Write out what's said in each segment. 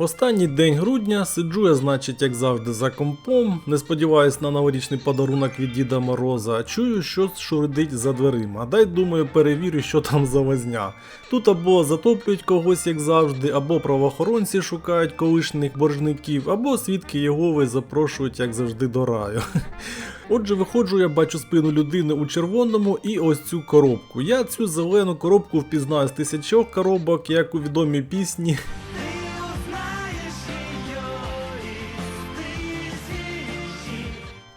Останній день грудня сиджу я, значить, як завжди, за компом. Не сподіваюсь на новорічний подарунок від Діда Мороза, чую, щось шурдить за дверима. Дай думаю, перевірю, що там за возня. Тут або затоплюють когось, як завжди, або правоохоронці шукають колишніх боржників, або свідки Єгови запрошують, як завжди, до раю. Отже, виходжу, я бачу спину людини у червоному і ось цю коробку. Я цю зелену коробку впізнаю з тисячок коробок, як у відомій пісні.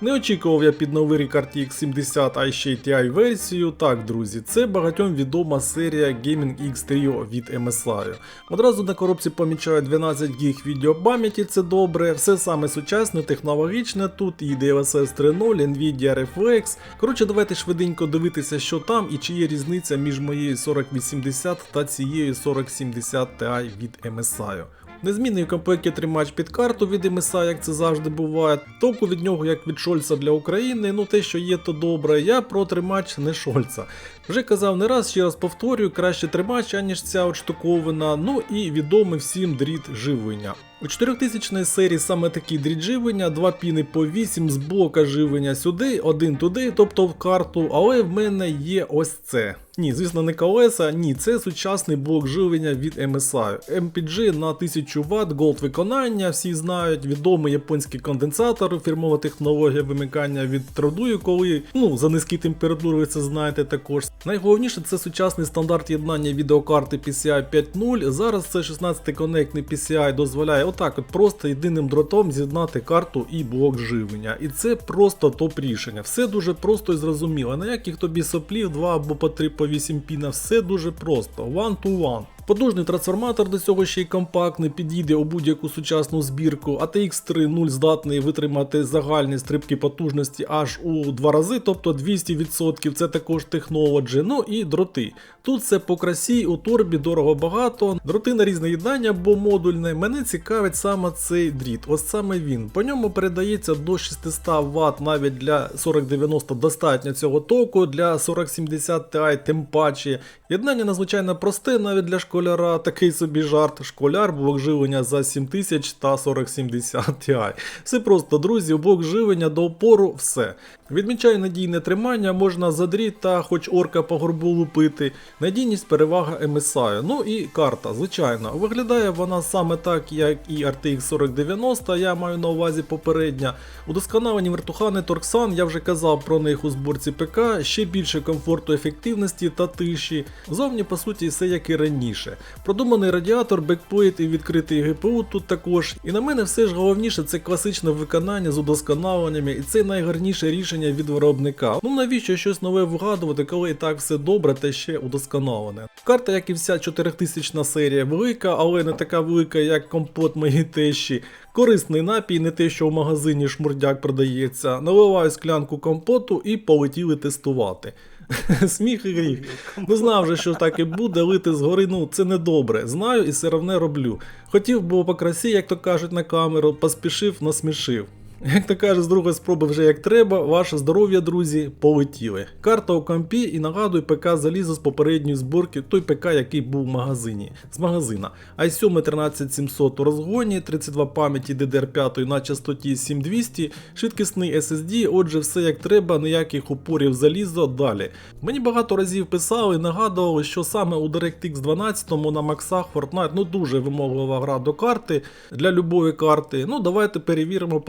Не очікував я під новий рік RTX 70, а ще й TI версію. Так, друзі, це багатьом відома серія Gaming X Trio від MSI. Одразу на коробці помічаю 12 ГБ відеопам'яті, це добре, все саме сучасне, технологічне тут, і DLSS 3.0, Nvidia Reflex. Коротше, давайте швиденько дивитися, що там і чи є різниця між моєю 4080 та цією 4070 Ti від MSI. Незмінний в комплекті тримач під карту від MSI, як це завжди буває. Толку від нього, як від Шольца для України, ну те, що є, то добре. Я про тримач не Шольца. Вже казав не раз, ще раз повторюю, краще тримач, аніж ця отштуковина. ну і відомий всім дріт живлення. У 4000 серії саме такі дріт живлення, два піни по 8 з блока живлення сюди, один туди, тобто в карту, але в мене є ось це. Ні, звісно, не колеса, ні, це сучасний блок живлення від MSI. MPG на 1000 Вт, Gold виконання, всі знають, відомий японський конденсатор, фірмова технологія вимикання від Традую, коли ну, за низькі температури ви це знаєте також. Найголовніше це сучасний стандарт єднання відеокарти PCI 5.0. Зараз це 16 конектний PCI дозволяє отак от просто єдиним дротом з'єднати карту і блок живлення. І це просто топ рішення. Все дуже просто і зрозуміло. Ніяких тобі соплів, 2 або по 3 по 8 піна, все дуже просто. One to one. Потужний трансформатор до цього ще й компактний, підійде у будь-яку сучасну збірку. ATX 3.0 здатний витримати загальні стрибки потужності аж у 2 рази, тобто 200%, це також технологі. Ну і дроти. Тут все по красі, у торбі дорого багато. Дроти на різне єднання або модульне. Мене цікавить саме цей дріт. Ось саме він. По ньому передається до 600 Вт навіть для 4090 достатньо цього току, для 4070 Ti тим паче. Єднання надзвичайно просте навіть для школяра, такий собі жарт. Школяр, блок живлення за 7000 та 4070 Ti. Все просто, друзі, блок живлення до опору, все. Відмічаю надійне тримання, можна задріт та хоч орка по горбу лупити. Надійність перевага MSI. Ну і карта, звичайно. Виглядає вона саме так, як і RTX 4090, я маю на увазі попередня. Удосконалені вертухани Торксан, я вже казав про них у зборці ПК, ще більше комфорту, ефективності та тиші. Зовні, по суті, все як і раніше. Продуманий радіатор, бекплейт і відкритий ГПУ тут також. І на мене все ж головніше це класичне виконання з удосконаленнями, і це найгарніше рішення від виробника. Ну навіщо щось нове вигадувати, коли і так все добре та ще удосконалене. Карта, як і вся 4000 серія, велика, але не така велика, як компот моєї тещі. Корисний напій, не те, що в магазині шмурдяк продається. Наливаю склянку компоту і полетіли тестувати. Сміх і гріх. Ну знав же, що так і буде, лити згори, ну це не добре. Знаю і все равне роблю. Хотів бо по красі, як то кажуть на камеру, поспішив, насмішив. Як то каже, з другої спроби вже як треба, ваше здоров'я, друзі, полетіли. Карта у компі і нагадую ПК залізо з попередньої зборки, той ПК, який був в магазині. З магазина. i7 13700 у розгоні, 32 пам'яті DDR5 на частоті 7200, швидкісний SSD, отже, все як треба, ніяких упорів залізо далі. Мені багато разів писали, нагадували, що саме у DirectX 12 на максах Fortnite ну дуже вимоглива гра до карти для любої карти. Ну давайте перевіримо,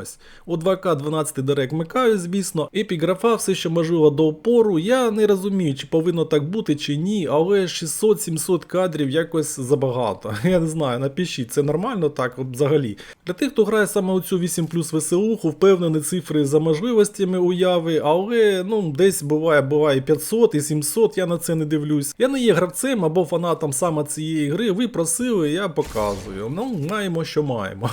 подивимось. У 2К 12 Direct вмикаю, звісно, епіграфа все ще можливо до опору. Я не розумію, чи повинно так бути, чи ні, але 600-700 кадрів якось забагато. Я не знаю, напишіть, це нормально так взагалі. Для тих, хто грає саме у цю 8 плюс веселуху, впевнений цифри за можливостями уяви, але ну десь буває, буває і 500, і 700, я на це не дивлюсь. Я не є гравцем або фанатом саме цієї гри. Ви просили, я показую. Ну, маємо, що маємо.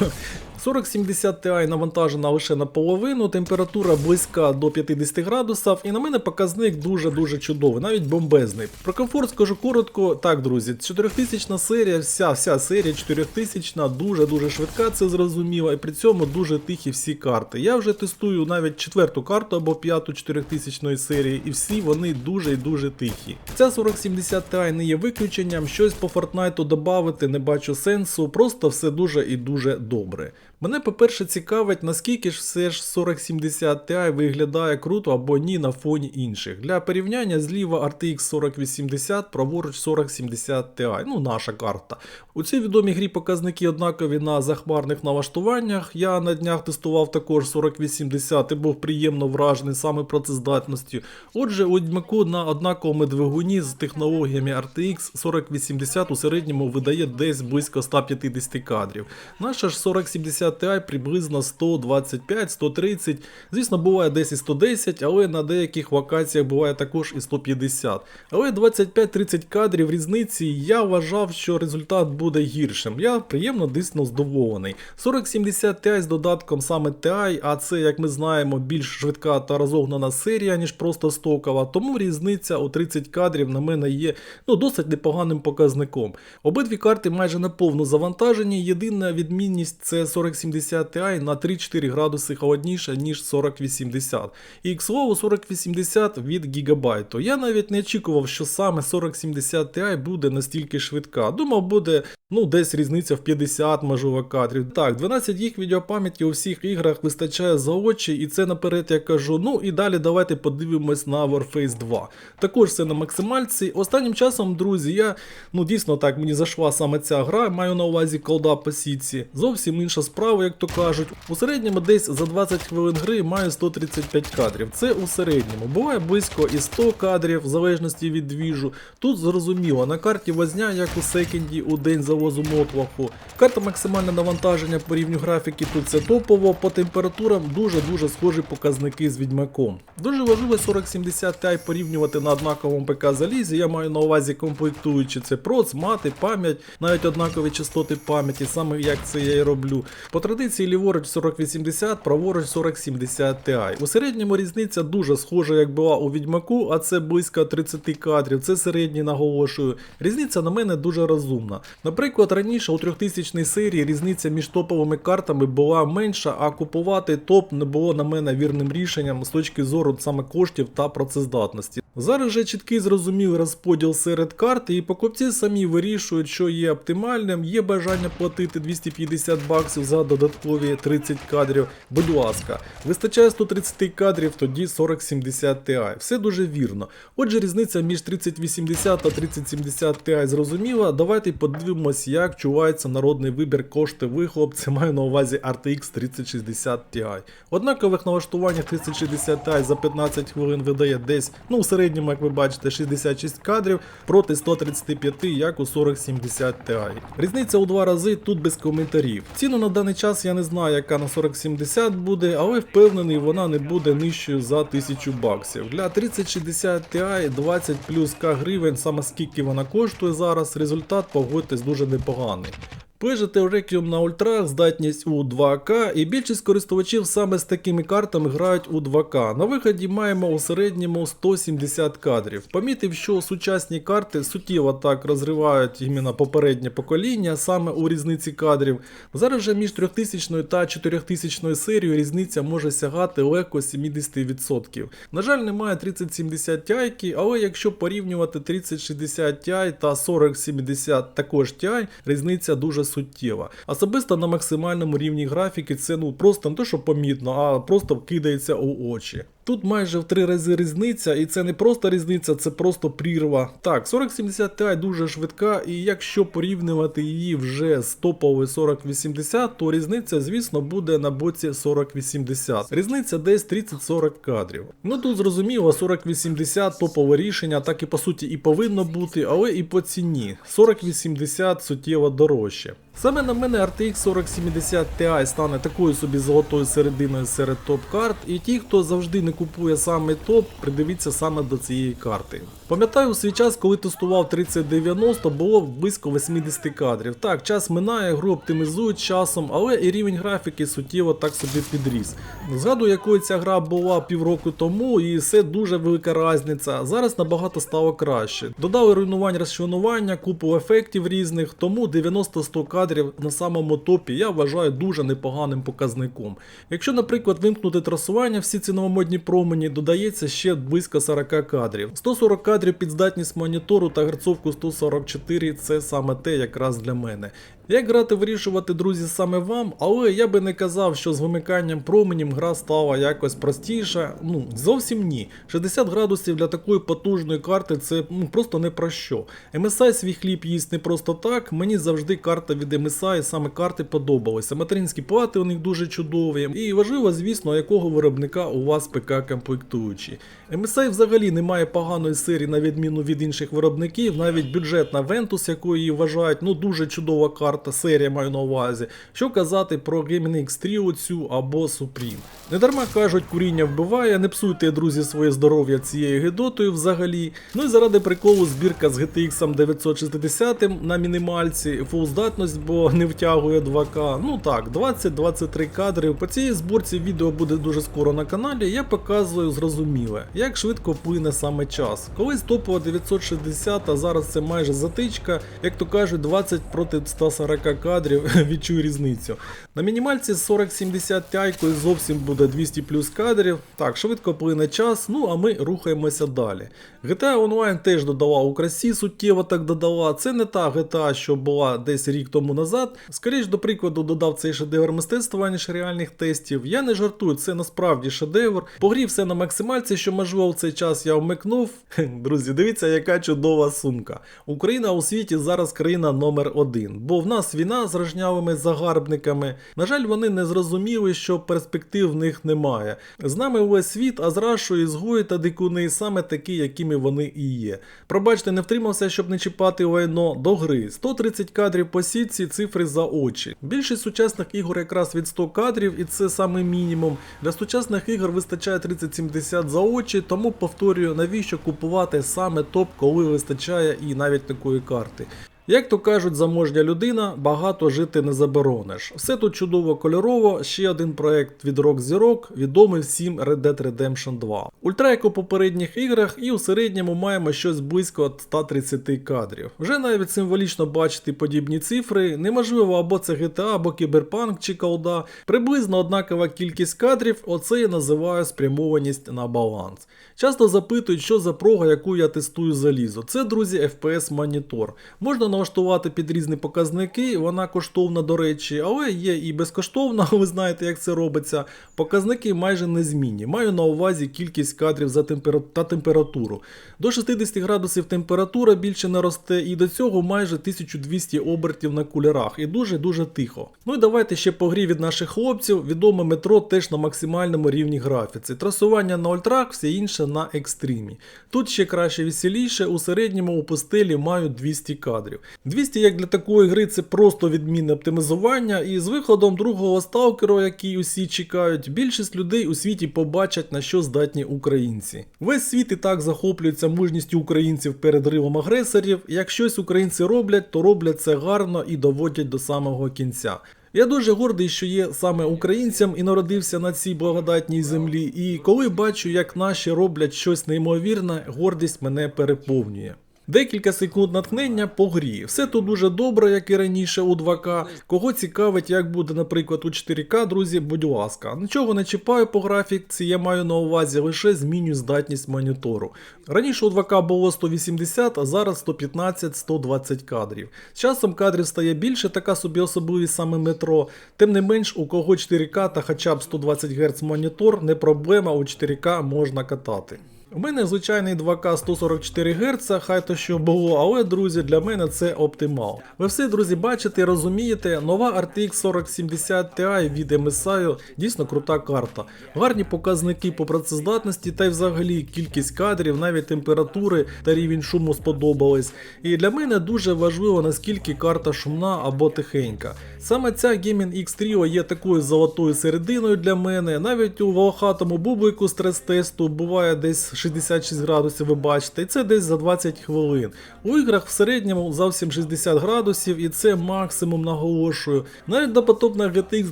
4070 Ti навантажена лише наполовину, температура близька до 50 градусів, і на мене показник дуже-дуже чудовий, навіть бомбезний. Про комфорт скажу коротко. Так, друзі, 4000 серія, вся вся серія 4000 дуже-дуже швидка, це зрозуміло, і при цьому дуже тихі всі карти. Я вже тестую навіть четверту карту або п'яту 4000 серії, і всі вони дуже і дуже тихі. Ця 4070 Ti не є виключенням, щось по Фортнайту додати не бачу сенсу, просто все дуже і дуже добре. Мене, по-перше, цікавить, наскільки ж все ж 4070 Ti виглядає круто або ні на фоні інших. Для порівняння зліва RTX 4080, праворуч 4070 Ti, ну наша карта. У цій відомій грі показники однакові на захмарних налаштуваннях. Я на днях тестував також 4080 і був приємно вражений саме працездатністю. Отже, у Дьмаку на однаковому двигуні з технологіями RTX 4080 у середньому видає десь близько 150 кадрів. Наша ж 4070 Ti приблизно 125-130. Звісно, буває десь і 110, але на деяких локаціях буває також і 150. Але 25-30 кадрів різниці я вважав, що результат буде гіршим. Я приємно дійсно здоволений. 4070 Ti з додатком саме Ti, а це, як ми знаємо, більш швидка та розогнана серія, ніж просто стокова, тому різниця у 30 кадрів на мене є ну, досить непоганим показником. Обидві карти майже на повну завантажені. Єдина відмінність це 4070 Ti на 3-4 градуси холодніше, ніж 4080. І к слову, 4080 від Gigabyte. Я навіть не очікував, що саме 4070 Ti буде настільки швидка. Думав, буде ну, десь різниця в 50 можливо кадрів. Так, 12 гіг відеопам'яті у всіх іграх вистачає за очі, і це наперед я кажу. Ну і далі давайте подивимось на Warface 2. Також це на максимальці. Останнім часом, друзі, я ну дійсно так мені зайшла саме ця гра, маю на увазі колда по сітці. Зовсім інша справа, як то кажуть. У середньому десь за 20 хвилин гри маю 135 кадрів. Це у середньому. Буває близько і 100 кадрів, в залежності від двіжу. Тут зрозуміло, на карті возня, як у секенді у день завозу мотлаху. Карта максимальне навантаження по рівню графіки тут це топово, по температурам дуже-дуже схожі показники з відьмаком. Дуже важливо 4070 Ti порівнювати на однаковому ПК залізі. Я маю на увазі комплектуючи це проц, мати, пам'ять, навіть однакові частоти пам'яті, саме як це я і роблю. По традиції ліворуч 4080, праворуч 4070 Ti. У середньому різниця дуже схожа, як була у відьмаку, а це близько 30 кадрів. Це середній наголошую. Різниця на мене дуже розумна. Наприклад, раніше у 3000 серії різниця між топовими картами була менша, а купувати топ не було на мене вірним рішенням з точки зору саме коштів та працездатності. Зараз же чіткий зрозумілий розподіл серед карт, і покупці самі вирішують, що є оптимальним. Є бажання платити 250 баксів за додаткові 30 кадрів. Будь ласка, вистачає 130 кадрів, тоді 4070 Ti. Все дуже вірно. Отже, різниця між 3080 та 3070 Ti зрозуміла. Давайте подивимось, як чувається народний вибір кошти вихлоп. Це маю на увазі RTX 3060 Ti. Однакових налаштуваннях 3060 Ti за 15 хвилин видає десь, ну, у середньому, як ви бачите, 66 кадрів проти 135, як у 4070 Ti. Різниця у два рази тут без коментарів. Ціну на даний час я не знаю, яка на 4070 буде, але впевнений, вона не буде нижчою за 1000 баксів. Для 3060 Ti 20 плюс К гривень, саме скільки вона коштує зараз, результат погодьтесь дуже непоганий. Пежити Requiem на ультрах, здатність у 2К, і більшість користувачів саме з такими картами грають у 2К. На виході маємо у середньому 170 кадрів. Помітив, що сучасні карти суттєво так розривають іменно попереднє покоління, саме у різниці кадрів. Зараз же між 3000 та 4000 серією різниця може сягати легко 70%. На жаль, немає 3070 Ti, але якщо порівнювати 3060 Ti та 4070 також Ti, різниця дуже суттєва. Особисто на максимальному рівні графіки це ну просто не те, що помітно, а просто кидається у очі. Тут майже в три рази різниця, і це не просто різниця, це просто прірва. Так, 4070 Ti дуже швидка, і якщо порівнювати її вже з топовою 4080, то різниця, звісно, буде на боці 4080. Різниця десь 30-40 кадрів. Ну тут зрозуміло, 4080 топове рішення, так і по суті і повинно бути, але і по ціні. 4080 суттєво дорожче. Саме на мене RTX 4070 Ti стане такою собі золотою серединою серед топ-карт, і ті, хто завжди не купує саме топ, придивіться саме до цієї карти. Пам'ятаю, у свій час, коли тестував 3090, було близько 80 кадрів. Так, час минає, гру оптимізують часом, але і рівень графіки суттєво так собі підріс. Згадую, якою ця гра була півроку тому, і все дуже велика різниця. Зараз набагато стало краще. Додали руйнувань розчленування, купу ефектів різних, тому 90-100 кадрів на самому топі я вважаю дуже непоганим показником. Якщо, наприклад, вимкнути трасування, всі ці новомодні промені, додається ще близько 40 кадрів. 140 кадрів під здатність монітору та герцовку 144 це саме те якраз для мене. Як грати вирішувати, друзі, саме вам, але я би не казав, що з вимиканням променів гра стала якось простіша. Ну, зовсім ні. 60 градусів для такої потужної карти це ну, просто не про що. MSI свій хліб їсть не просто так. Мені завжди карта від MSI, саме карти подобалися. Материнські плати у них дуже чудові. І важливо, звісно, якого виробника у вас ПК комплектуючі. MSI взагалі не має поганої серії на відміну від інших виробників, навіть бюджетна Ventus, яку її вважають, ну дуже чудова карта, серія маю на увазі. Що казати про Gaming X Trio цю або Supreme. Недарма кажуть, куріння вбиває, не псуйте, друзі, своє здоров'я цією гидотою взагалі. Ну і заради приколу збірка з GTX 960 на мінімальці, фул здатність, бо не втягує 2К. Ну так, 20-23 кадри. По цій зборці відео буде дуже скоро на каналі. Я показую зрозуміле, як швидко плине саме час. Колись топова 960, а зараз це майже затичка. Як то кажуть, 20 проти 140 кадрів, відчую різницю. На мінімальці 4070 Ti зовсім буде 200 плюс кадрів. Так, швидко плине час, ну а ми рухаємося далі. GTA Online теж додала у красі, суттєво так додала. Це не та GTA, що була десь рік тому назад. Скоріш, до прикладу, додав цей шедевр мистецтва, ніж реальних тестів. Я не жартую, це насправді шедевр. Погрів все на максимальці, що можливо в цей час я вмикнув. Друзі, дивіться, яка чудова сумка. Україна у світі зараз країна номер один, бо в нас війна з рожнявими загарбниками. На жаль, вони не зрозуміли, що перспектив в них немає. З нами увесь світ, а з Рашою ізгої та дикуни саме такі, якими вони і є. Пробачте, не втримався, щоб не чіпати лайно до гри. 130 кадрів по сітці, цифри за очі. Більшість сучасних ігор якраз від 100 кадрів, і це саме мінімум. Для сучасних ігор вистачає 3070 за очі, тому повторюю, навіщо купувати саме топ, коли вистачає і навіть такої карти. Як то кажуть, заможня людина, багато жити не заборониш. Все тут чудово кольорово. Ще один проект від Rock Зірок, відомий всім Red Dead Redemption 2. Ультра як у попередніх іграх, і у середньому маємо щось близько 130 кадрів. Вже навіть символічно бачити подібні цифри. Неможливо або це GTA, або Кіберпанк чи колда. Приблизно однакова кількість кадрів. Оце я називаю спрямованість на баланс. Часто запитують, що за прога, яку я тестую залізо. Це, друзі, FPS монітор. Можна налаштувати під різні показники, вона коштовна, до речі, але є і безкоштовна, ви знаєте, як це робиться. Показники майже незмінні. Маю на увазі кількість кадрів за темпера... та температуру. До 60 градусів температура більше не росте, і до цього майже 1200 обертів на кулерах. І дуже-дуже тихо. Ну і давайте ще по грі від наших хлопців. Відоме метро теж на максимальному рівні графіці. Трасування на ультрак, все інше на екстримі. Тут ще краще веселіше, у середньому у пустелі маю 200 кадрів. 200 як для такої гри це просто відмінне оптимізування, і з виходом другого сталкеру, який усі чекають, більшість людей у світі побачать на що здатні українці. Весь світ і так захоплюється мужністю українців перед ривом агресорів. Як щось українці роблять, то роблять це гарно і доводять до самого кінця. Я дуже гордий, що є саме українцям і народився на цій благодатній землі. І коли бачу, як наші роблять щось неймовірне, гордість мене переповнює. Декілька секунд натхнення по грі. Все тут дуже добре, як і раніше у 2К. Кого цікавить, як буде, наприклад, у 4К, друзі, будь ласка. Нічого не чіпаю по графіці, я маю на увазі лише змінюю здатність монітору. Раніше у 2К було 180, а зараз 115-120 кадрів. З часом кадрів стає більше, така собі особливість саме метро. Тим не менш, у кого 4К та хоча б 120 Гц монітор, не проблема, у 4К можна катати. У мене звичайний 2К 144 Гц, хай то що було, але друзі, для мене це оптимал. Ви все, друзі, бачите і розумієте, нова RTX 4070 Ti від MSI дійсно крута карта. Гарні показники по працездатності та й взагалі кількість кадрів, навіть температури та рівень шуму сподобались. І для мене дуже важливо наскільки карта шумна або тихенька. Саме ця Gaming X Trio є такою золотою серединою для мене. Навіть у волохатому бублику стрес-тесту буває десь 66 градусів, ви бачите, і це десь за 20 хвилин. У іграх в середньому зовсім 60 градусів, і це максимум наголошую. Навіть допотопна GTX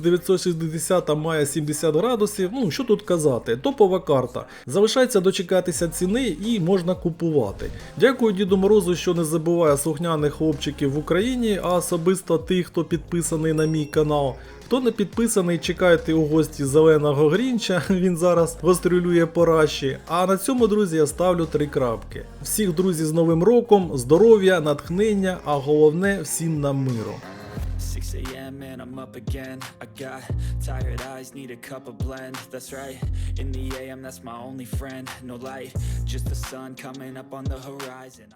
960 має 70 градусів. Ну що тут казати, топова карта. Залишається дочекатися ціни і можна купувати. Дякую Діду Морозу, що не забуває слухняних хлопчиків в Україні, а особисто тих, хто підписаний на мій канал. Хто не підписаний, чекайте у гості зеленого грінча, він зараз гострюлює по раші. А на цьому, друзі, я ставлю три крапки. Всіх друзі з Новим роком, здоров'я, натхнення, а головне всім нам миру. 6 a.m. and I'm up again. I got tired eyes, need a cup of blend. That's right. In the AM, that's my only friend. No light, just the sun coming up on the horizon.